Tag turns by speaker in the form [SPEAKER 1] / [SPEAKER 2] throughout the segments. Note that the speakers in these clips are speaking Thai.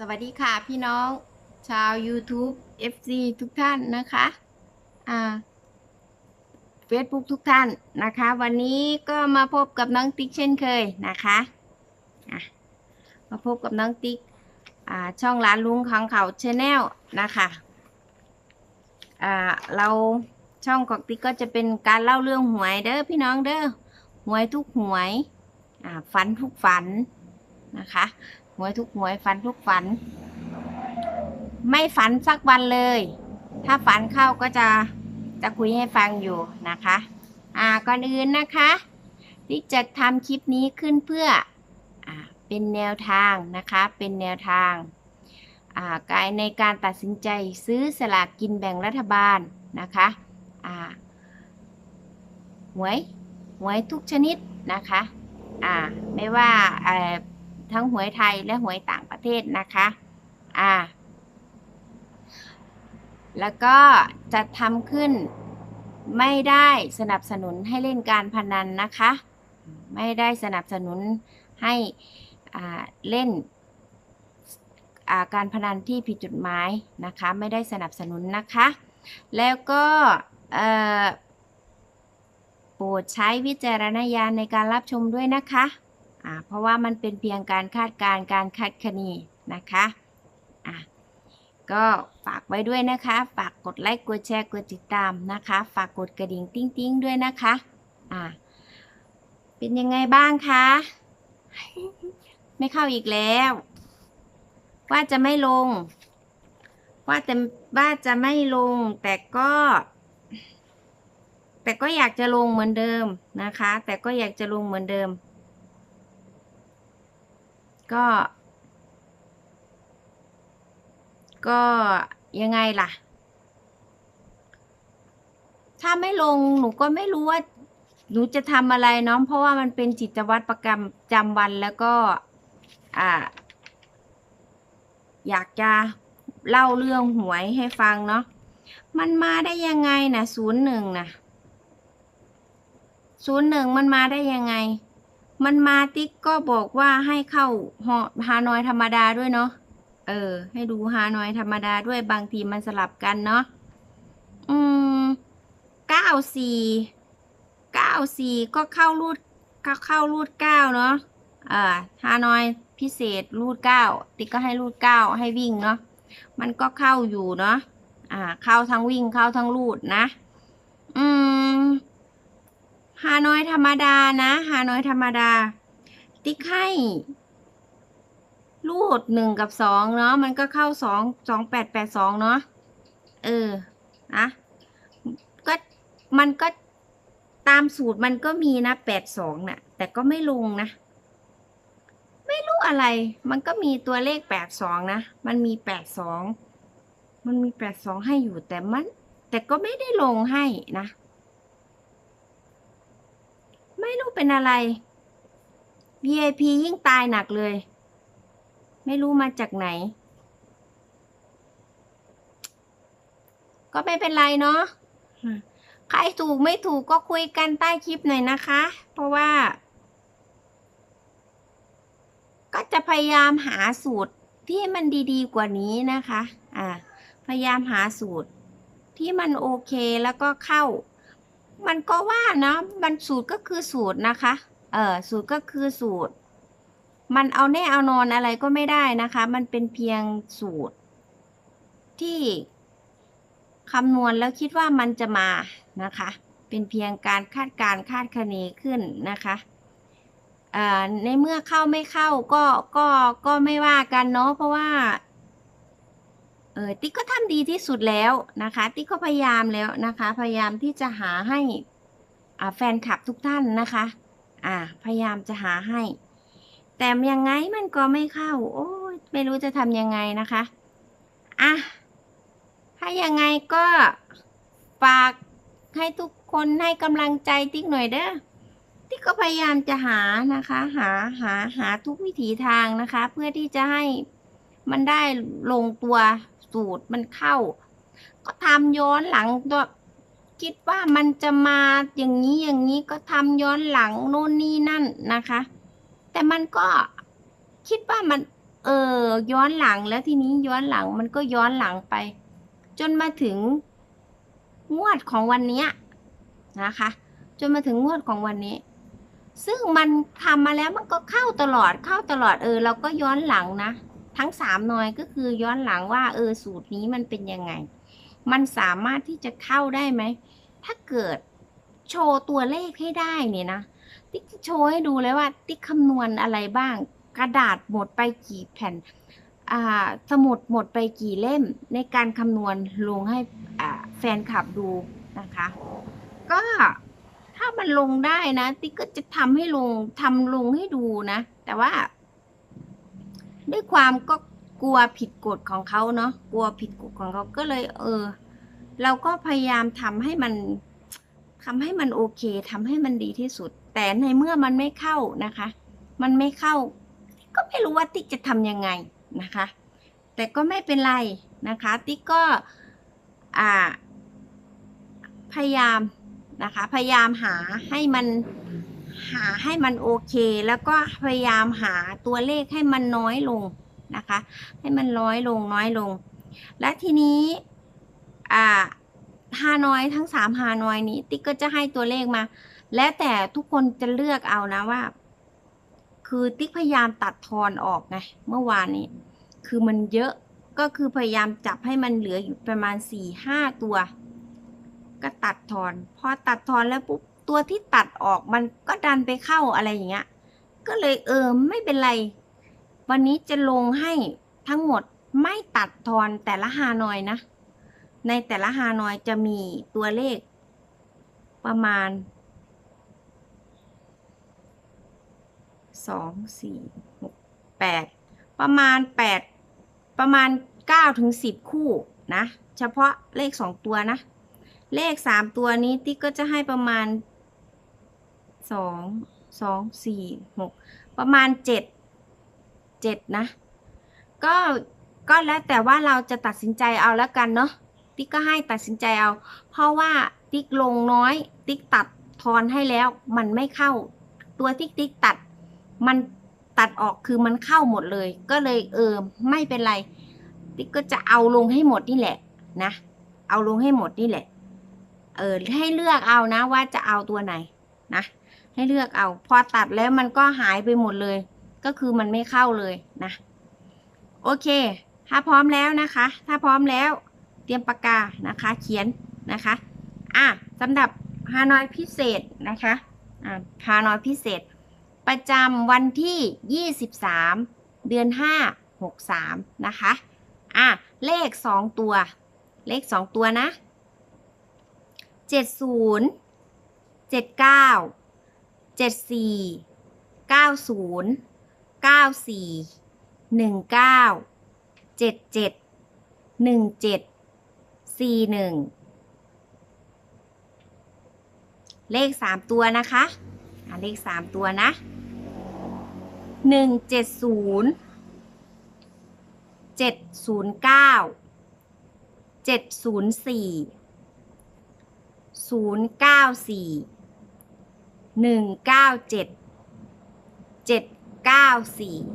[SPEAKER 1] สวัสดีค่ะพี่น้องชาว YouTube FC ทุกท่านนะคะอ่า Facebook ทุกท่านนะคะ วันนี้ก็มาพบกับน้องติ๊กเช่นเคยนะคะะมาพบกับน้องติ๊กอ่าช่องร้านลุงของเขาชาแนลนะคะอ่าเราช่องของติ๊กก็จะเป็นการเล่าเรื่องหวยเด้อพี่น้องเด้อหวยทุกหวยอ่าฝันทุกฝันนะคะ หวยทุกหวยฝันทุกฝัน ไม่ฝันสักวันเลย ถ้าฝันเข้าก็จะจะคุยให้ฟังอยู่นะคะ อ่าก่อนอื่นนะคะที่จะทำคลิปนี้ขึ้นเพื่ออเป็นแนวทางนะคะ เป็นแนวทางกายในการตัดสินใจซื้อสลากกินแบ่งรัฐบาลนะคะหวยหวยทุกชนิดนะคะ ไม่ว่า ทั้งหวยไทยและหวยต่างประเทศนะคะอ่าแล้วก็จะทำขึ้นไม่ได้สนับสนุนให้เล่นการพนันนะคะ ไม่ได้สนับสนุนให้เล่นาการพนันที่ผิดจุดหมายนะคะ ไม่ได้สนับสนุนนะคะ แล้วก็โปรดใช้วิจารณญาณในการรับชมด้วยนะคะ เพราะว่ามันเป็นเพียงการคาดการณ์การคาดคะเนนะคะอะก็ฝากไว้ด้วยนะคะ ฝากกดไลค์กดแชร์กดติดตามนะคะ ฝากกดกระดิ่งติ้งติ้งๆด้วยนะคะอ่าเป็นยังไงบ้างคะ ไม่เข้าอีกแล้ว ว่าจะไม่ลง ว่าจะว่าจะไม่ลง แต่ก็แต่ก็อยากจะลงเหมือนเดิมนะคะ แต่ก็อยากจะลงเหมือนเดิม ก็ ก็ยังไงล่ะ ถ้าไม่ลงหนูก็ไม่รู้ว่าหนูจะทำอะไรเนาะเพราะว่ามันเป็นจิตวัตรประจำวันแล้วก็ อ่า อยากจะเล่าเรื่องหวยให้ฟังเนาะมันมาได้ยังไงนะศูนย์หนึ่งนะศูนย์หนึ่งมันมาได้ยังไง มันมาติ๊กก็บอกว่าให้เข้าฮอฮานอยธรรมดาด้วยเนาะ เออ ให้ดูฮานอยธรรมดาด้วยบางทีมันสลับกันเนาะ อืมเก้าสี่เก้าสี่ก็เข้ารูดก็เข้ารูดเก้าเนาะ อ่าฮานอยพิเศษรูดเก้าติ๊กก็ให้รูดเก้าให้วิ่งเนาะ มันก็เข้าอยู่เนาะ อ่า เข้าทั้งวิ่งเข้าทั้งรูดนะ อืม ฮานอยธรรมดานะฮานอยธรรมดา ติ๊กให้รูดหนึ่งกับสองเนาะมันก็เข้าสองสองแปดแปดสองเนาะเออนะก็มันก็ตามสูตรมันก็มีนะแปดสองน่ะ แต่ก็ไม่ลงนะ ไม่รู้อะไร มันก็มีตัวเลขแปดสองนะ มันมีแปดสองมันมีแปดสองให้อยู่แต่มัน แต่ก็ไม่ได้ลงให้นะ ไม่รู้เป็นอะไร VIP ยิ่งตายหนักเลย ไม่รู้มาจากไหน ก็ไม่เป็นไรเนาะใครถูกไม่ถูกก็คุยกันใต้คลิปหน่อยนะคะ เพราะว่า ก็จะพยายามหาสูตรที่มันดีๆกว่านี้นะคะ อ่า พยายามหาสูตรที่มันโอเคแล้วก็เข้า มันก็ว่าเนาะมันสูตรก็คือสูตรนะคะ เออสูตรก็คือสูตร มันเอาแน่เอานอนอะไรก็ไม่ได้นะคะ มันเป็นเพียงสูตร ที่คำนวณแล้วคิดว่ามันจะมานะคะ เป็นเพียงการคาดการคาดคะเนขึ้นนะคะอ่าในเมื่อเข้าไม่เข้าก็ก็ก็ไม่ว่ากันเนาะเพราะว่า ออติ๊กก็ทำดีที่สุดแล้วนะคะ ติ๊กก็พยายามแล้วนะคะ พยายามที่จะหาให้แฟนคลับทุกท่านนะคะ อ่า พยายามจะหาให้ แต่ยังไงมันก็ไม่เข้า โอ้ยไม่รู้จะทำยังไงนะคะ อะ ถ้ายังไงก็ฝากให้ทุกคนให้กำลังใจติ๊กหน่อยเด้อ ติ๊กก็พยายามจะหานะคะ หาหาหาทุกวิถีทางนะคะ เพื่อที่จะให้มันได้ลงตัว สูตรมันเข้า ก็ทำย้อนหลังตัวคิดว่ามันจะมาอย่างนี้อย่างนี้ก็ทำย้อนหลังโน่นนี่นั่นนะคะ แต่มันก็คิดว่ามันเออย้อนหลังแล้วทีนี้ย้อนหลังมันก็ย้อนหลังไป จนมาถึงงวดของวันนี้นะคะ จนมาถึงงวดของวันนี้ ซึ่งมันทำมาแล้วมันก็เข้าตลอดเข้าตลอดเออ เราก็ย้อนหลังนะ ทั้งสามหน่อยก็คือย้อนหลังว่า เออสูตรนี้มันเป็นยังไง มันสามารถที่จะเข้าได้ไหม ถ้าเกิดโชว์ตัวเลขให้ได้เนี่ยนะ ติ๊กโชว์ให้ดูเลยว่า ติ๊กคำนวณอะไรบ้าง กระดาษหมดไปกี่แผ่นสมุดหมดไปกี่เล่มในการคำนวณลงให้แฟนคลับดูนะคะ ก็ถ้ามันลงได้นะ ติ๊กก็จะทำให้ลงทำลงให้ดูนะ แต่ว่า ด้วยความก็กลัวผิดกฎของเขาเนาะกลัวผิดกฎของเขาก็เลย เออ เราก็พยายามทำให้มันทำให้มันโอเคทำให้มันดีที่สุด แต่ในเมื่อมันไม่เข้านะคะ มันไม่เข้า ก็ไม่รู้ว่าติ๊กจะทำยังไงนะคะ แต่ก็ไม่เป็นไรนะคะ ติ๊กก็อ่า พยายามนะคะ พยายามหาให้มัน หาให้มันโอเค แล้วก็พยายามหาตัวเลขให้มันน้อยลงนะคะ ให้มันน้อยลงน้อยลง และทีนี้อ่าฮานอยทั้งสามฮานอยนี้ ติ๊กก็จะให้ตัวเลขมา แล้วแต่ทุกคนจะเลือกเอานะว่า คือติ๊กพยายามตัดทอนออกไงเมื่อวานนี้ คือมันเยอะก็คือพยายามจับให้มันเหลืออยู่ประมาณสี่ห้าตัว ก็ตัดทอน พอตัดทอนแล้วปุ๊บ ตัวที่ตัดออกมันก็ดันไปเข้าอะไรอย่างเงี้ย ก็เลยเออไม่เป็นไร วันนี้จะลงให้ทั้งหมดไม่ตัดทอนแต่ละฮานอยนะ ในแต่ละฮานอยจะมีตัวเลขประมาณสองสี่หกแปดประมาณแปดประมาณเก้าถึงสิบคู่นะ เฉพาะเลขสองตัวนะ เลขสามตัวนี้ติ๊กก็จะให้ประมาณ สองสองสี่หกประมาณเจ็ดเจ็ดนะ ก็ก็แล้วแต่ว่าเราจะตัดสินใจเอาแล้วกันเนาะติ๊กก็ให้ตัดสินใจเอา เพราะว่าติ๊กลงน้อย ติ๊กตัดทอนให้แล้ว มันไม่เข้า ตัวที่ติ๊กตัด มันตัดออกคือมันเข้าหมดเลย ก็เลยเออไม่เป็นไร ติ๊กก็จะเอาลงให้หมดนี่แหละนะ เอาลงให้หมดนี่แหละ เออให้เลือกเอานะว่าจะเอาตัวไหนนะ ให้เลือกเอา พอตัดแล้วมันก็หายไปหมดเลย ก็คือมันไม่เข้าเลยนะ โอเค ถ้าพร้อมแล้วนะคะ ถ้าพร้อมแล้ว เตรียมปากกานะคะ เขียนนะคะ อะสำหรับฮานอยพิเศษนะคะอ่าฮานอยพิเศษ ประจำวันที่ 23 เดือน 5 63 นะคะ อะเลข 2 ตัว เลข 2 ตัวนะ 70 79 74 90 94 19 77 17 41เลข3ตัวนะคะเลข3ตัวนะ 170 709 704 094 197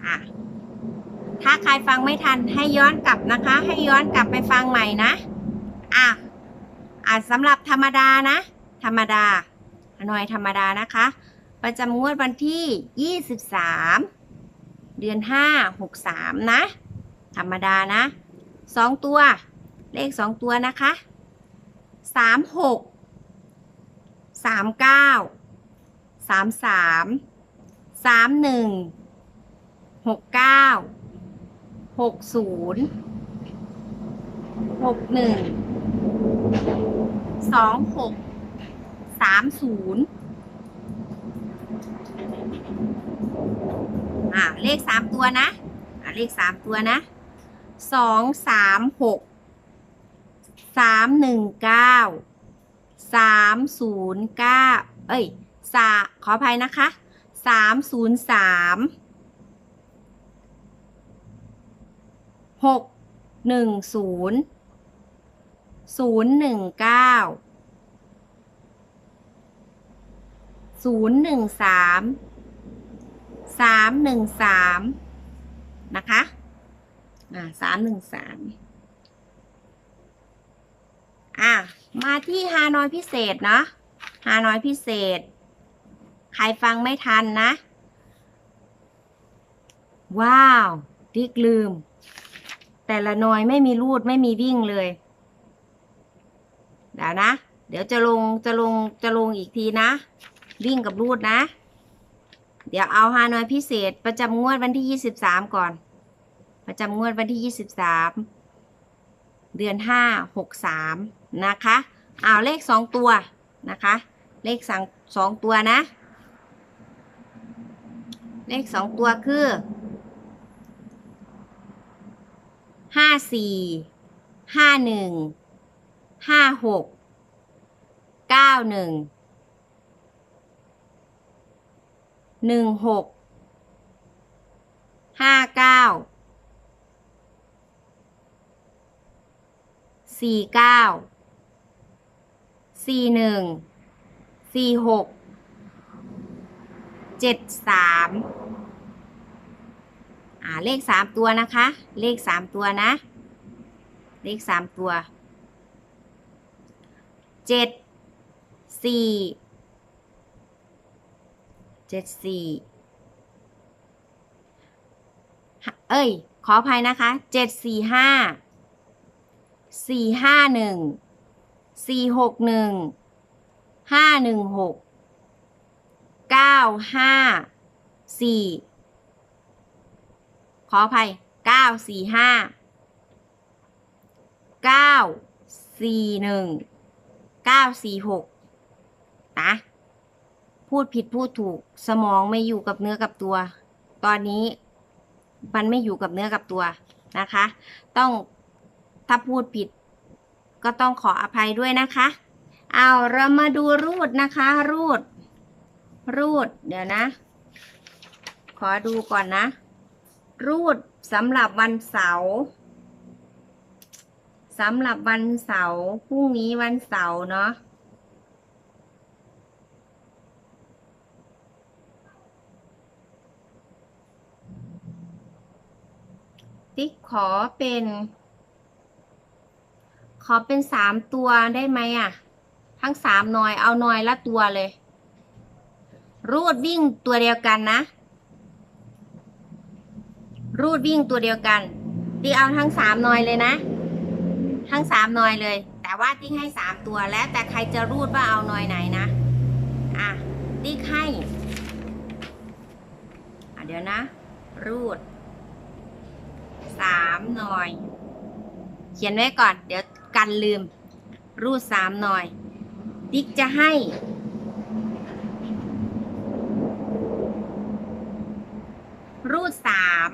[SPEAKER 1] 794อะถ้าใครฟังไม่ทันให้ย้อนกลับนะคะ ให้ย้อนกลับไปฟังใหม่นะอะอะสำหรับธรรมดานะ ธรรมดาหน่วยธรรมดานะคะ ประจำงวดวันที่ 23 เดือน 5 63 นะ ธรรมดานะ 2 ตัว เลข 2 ตัวนะคะ 36 สามเก้าสามสามสามหนึ่งหกเก้าหกศูนย์หกหนึ่งสองหกสามศูนย์อ่าเลขสามตัวนะ อ่าเลขสามตัวนะสองสามหกสามหนึ่งเก้า สามศูนย์เก้าเอ้ยสาขออภัยนะคะสามศูนย์สามหกหนึ่งศูนย์ศูนย์หนึ่งเก้าศูนย์หนึ่งสามสามหนึ่งสามนะคะอ่าสามหนึ่งสาม อะมาที่ฮานอยพิเศษเนาะฮานอยพิเศษ ใครฟังไม่ทันนะ ว้าวดิกลืม แต่ละนอยไม่มีรูดไม่มีวิ่งเลยเดี๋ยวนะ เดี๋ยวจะลงจะลงจะลงอีกทีนะ วิ่งกับรูดนะ เดี๋ยวเอาฮานอยพิเศษประจำงวดวันที่23ก่อน ประจำงวดวันที่23เดือน5 63 นะคะเอาเลข2ตัวนะคะ เลขสองสองตัวนะ เลข2ตัวคือห้าสี่ห้าหนึ่งห้าหกเก้าหนึ่งหนึ่งหกห้าเก้าสี่เก้า สี่หนึ่งสี่หกเจ็ดสามอ่าเลขสามตัวนะคะ เลขสามตัวนะ เลขสามตัวเจ็ดสี่เจ็ดสี่เอ้ย ขออภัยนะคะเจ็ดสี่ห้าสี่ห้าหนึ่ง สี่หกหนึ่งห้าหนึ่งหกเก้าห้าสี่ขออภัยเก้าสี่ห้าเก้าสี่หนึ่งเก้าสี่หกนะพูดผิดพูดถูกสมองไม่อยู่กับเนื้อกับตัว ตอนนี้มันไม่อยู่กับเนื้อกับตัวนะคะ ต้องถ้าพูดผิด ก็ต้องขออภัยด้วยนะคะเอาเรามาดูรูดนะคะ รูด รูด เดี๋ยวนะ ขอดูก่อนนะ รูดสำหรับวันเสาร์สำหรับวันเสาร์พรุ่งนี้วันเสาร์เนาะติ๊กขอเป็น ขอเป็นสามตัวได้ไหมอะ ทั้งสามหน่อยเอาหน่อยละตัวเลย รูดวิ่งตัวเดียวกันนะ รูดวิ่งตัวเดียวกันติเอาทั้งสามหน่อยเลยนะ ทั้งสามหน่อยเลย แต่ว่าติ๊กให้สามตัวแล้ว แต่ใครจะรูดว่าเอาหน่อยไหนนะ อะติ๊กให้อะเดี๋ยวนะ รูดสามหน่อย เขียนไว้ก่อน เดี๋ยว กันลืม รูดสามหน่อย ติ๊กจะให้ รูดสาม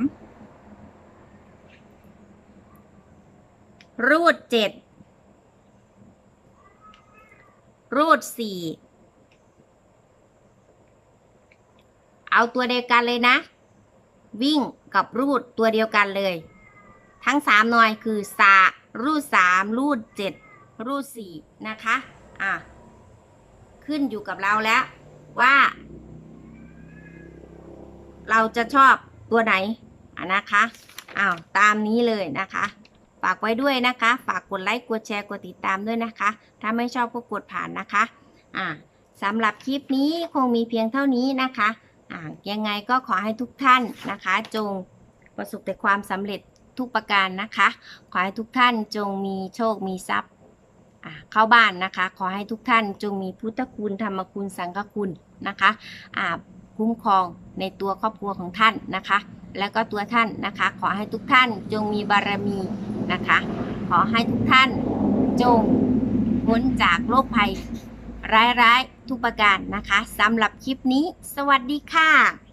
[SPEAKER 1] รูดเจ็ดรูดสี่เอาตัวเดียวกันเลยนะ วิ่งกับรูดตัวเดียวกันเลย ทั้งสามหน่อยคือสา รูดสามรูดเจ็ดรูดสี่นะคะ อะ ขึ้นอยู่กับเราแล้วว่า เราจะชอบตัวไหนอะนะคะ อ้าว ตามนี้เลยนะคะ ฝากไว้ด้วยนะคะ ฝากกดไลค์ กดแชร์ กดติดตามด้วยนะคะ ถ้าไม่ชอบก็กดผ่านนะคะ อ่าสำหรับคลิปนี้คงมีเพียงเท่านี้นะคะ อ่ายังไงก็ขอให้ทุกท่านนะคะ จงประสบแต่ความสำเร็จ ทุกประการนะคะ ขอให้ทุกท่านจงมีโชคมีทรัพย์เข้าบ้านนะคะ ขอให้ทุกท่านจงมีพุทธคุณธรรมคุณสังฆคุณนะคะคุ้มครองในตัวครอบครัวของท่านนะคะ แล้วก็ตัวท่านนะคะ ขอให้ทุกท่านจงมีบารมีนะคะ ขอให้ทุกท่านจงพ้นจากโรคภัยร้ายๆทุกประการนะคะสำหรับคลิปนี้ สวัสดีค่ะ